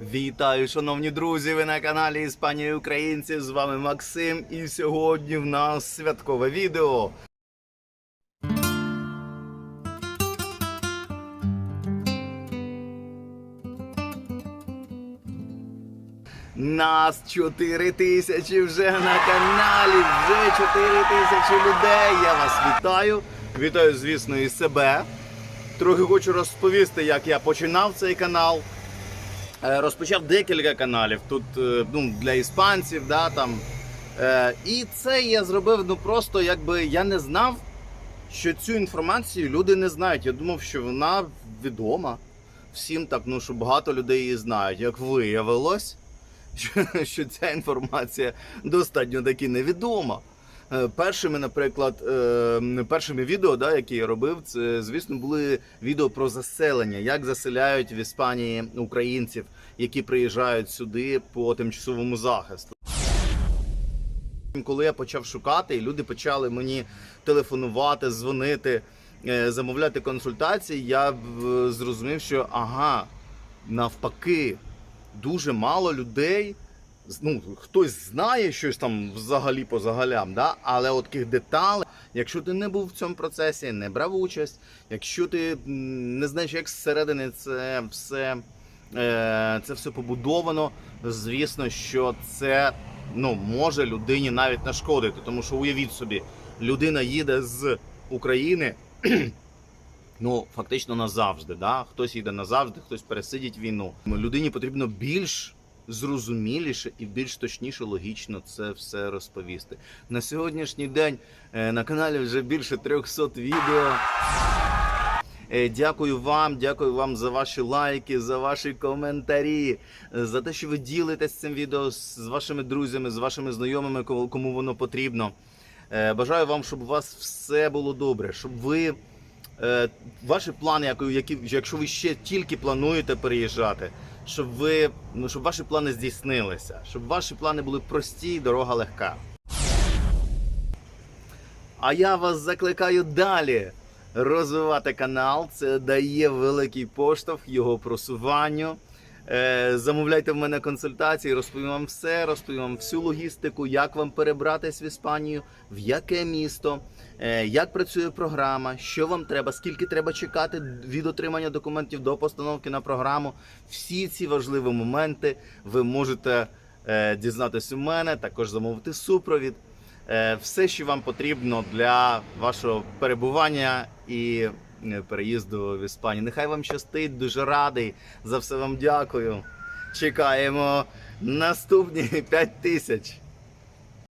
Вітаю, шановні друзі! Ви на каналі Іспанія і Українці. З вами Максим. І сьогодні в нас святкове відео. Нас 4 тисячі вже на каналі. Вже 4 тисячі людей. Я вас вітаю. Вітаю, звісно, і себе. Трохи хочу розповісти, як я починав цей канал. Е, Розпочав декілька каналів тут е, ну, для іспанців, да, там. Е, І це я зробив ну просто якби я не знав, що цю інформацію люди не знають. Я думав, що вона відома. Всім так, ну що багато людей її знають. Як виявилось, що, ця інформація достатньо таки невідома. Е, Першими, наприклад, е, першими відео, да, які я робив, це, звісно, були відео про заселення, як заселяють в Іспанії українців, які приїжджають сюди по тимчасовому захисту. Коли я почав шукати, і люди почали мені телефонувати, дзвонити, е, замовляти консультації, я зрозумів, що ага, навпаки, дуже мало людей. Ну, хтось знає щось там взагалі по загалям, да? але от таких деталей, якщо ти не був в цьому процесі, не брав участь, якщо ти не знаєш, як зсередини це все, е, це все побудовано, звісно, що це ну, може людині навіть нашкодити. Тому що уявіть собі, людина їде з України. Ну, фактично назавжди, да? хтось їде назавжди, хтось пересидить війну. Людині потрібно більш зрозуміліше і більш точніше, логічно це все розповісти. На сьогоднішній день е, на каналі вже більше 300 відео. Е, Дякую вам, дякую вам за ваші лайки, за ваші коментарі, е, за те, що ви ділитесь цим відео з вашими друзями, з вашими знайомими, кому воно потрібно. Бажаю вам, щоб у вас все було добре, щоб ви ваші плани, які, які, якщо ви ще тільки плануєте переїжджати, щоб ви ну, щоб ваші плани здійснилися, щоб ваші плани були прості і дорога легка. А я вас закликаю далі розвивати канал. Це дає великий поштовх його просуванню. Е, замовляйте в мене консультації, розповім вам все, розповім вам всю логістику, як вам перебратись в Іспанію, в яке місто, е, як працює програма, що вам треба, скільки треба чекати від отримання документів до постановки на програму. Всі ці важливі моменти ви можете е, дізнатись у мене, також замовити супровід. Все, що вам потрібно для вашого перебування і переїзду в Іспанію. Нехай вам щастить, дуже радий. За все вам дякую. Чекаємо наступні 5 тисяч.